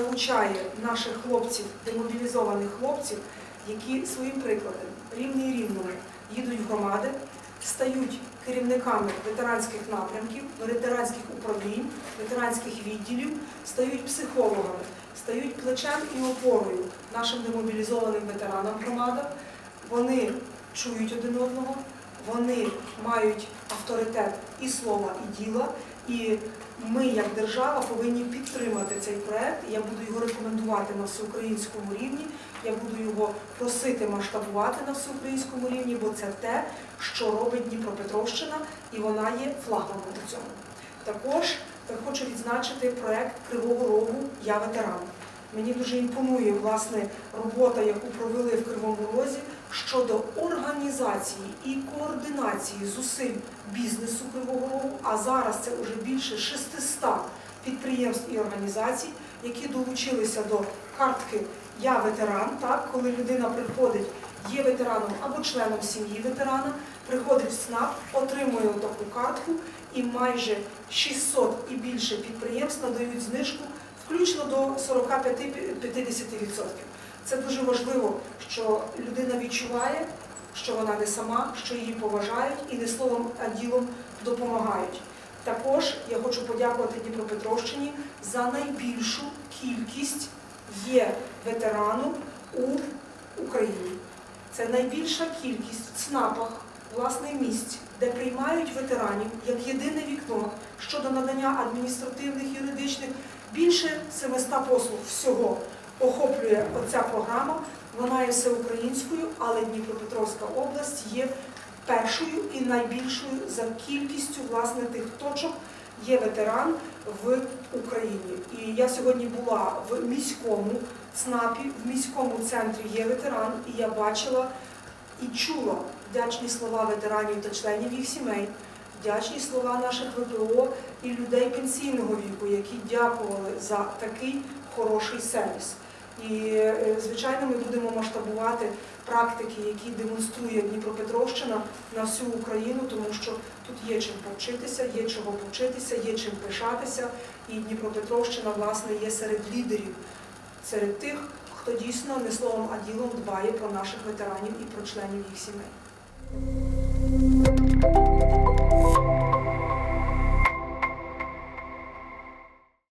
залучає наших хлопців, демобілізованих хлопців, які своїм прикладом рівні і рівному їдуть в громади, стають керівниками ветеранських напрямків, ветеранських управлінь, ветеранських відділів, стають психологами, стають плечем і опорою нашим демобілізованим ветеранам громадам. Вони чують один одного, вони мають авторитет і слова, і діла. І ми, як держава, повинні підтримати цей проект. Я буду його рекомендувати на всеукраїнському рівні. Я буду його просити масштабувати на всеукраїнському рівні, бо це те, що робить Дніпропетровщина, і вона є флагманом у цьому. Також е, хочу відзначити проект Кривого Рогу Я ветеран. Мені дуже імпонує власне робота, яку провели в Кривому Розі щодо організації і координації зусиль бізнесу Кривого Рогу. А зараз це вже більше 600 підприємств і організацій, які долучилися до картки Я ветеран. Так, коли людина приходить, є ветераном або членом сім'ї ветерана, приходить в СНАП, отримує таку картку, і майже 600 і більше підприємств надають знижку включно до 45-50%. Це дуже важливо, що людина відчуває, що вона не сама, що її поважають і не словом, а ділом допомагають. Також я хочу подякувати Дніпропетровщині за найбільшу кількість є ветерану у Україні. Це найбільша кількість в ЦНАПах, власне, місць, де приймають ветеранів як єдине вікно щодо надання адміністративних, юридичних, більше 700 послуг всього охоплює оця програма. Вона є всеукраїнською, але Дніпропетровська область є першою і найбільшою за кількістю власне тих точок є ветеран в Україні. І я сьогодні була в міському ЦНАПі, в міському центрі є ветеран, і я бачила і чула вдячні слова ветеранів та членів їх сімей, вдячні слова наших ВПО і людей пенсійного віку, які дякували за такий хороший сервіс. І, е, звичайно, ми будемо масштабувати практики, які демонструє Дніпропетровщина на всю Україну, тому що тут є чим повчитися, є чого повчитися, є чим пишатися. І Дніпропетровщина, власне, є серед лідерів, серед тих, хто дійсно не словом, а ділом дбає про наших ветеранів і про членів їх сімей.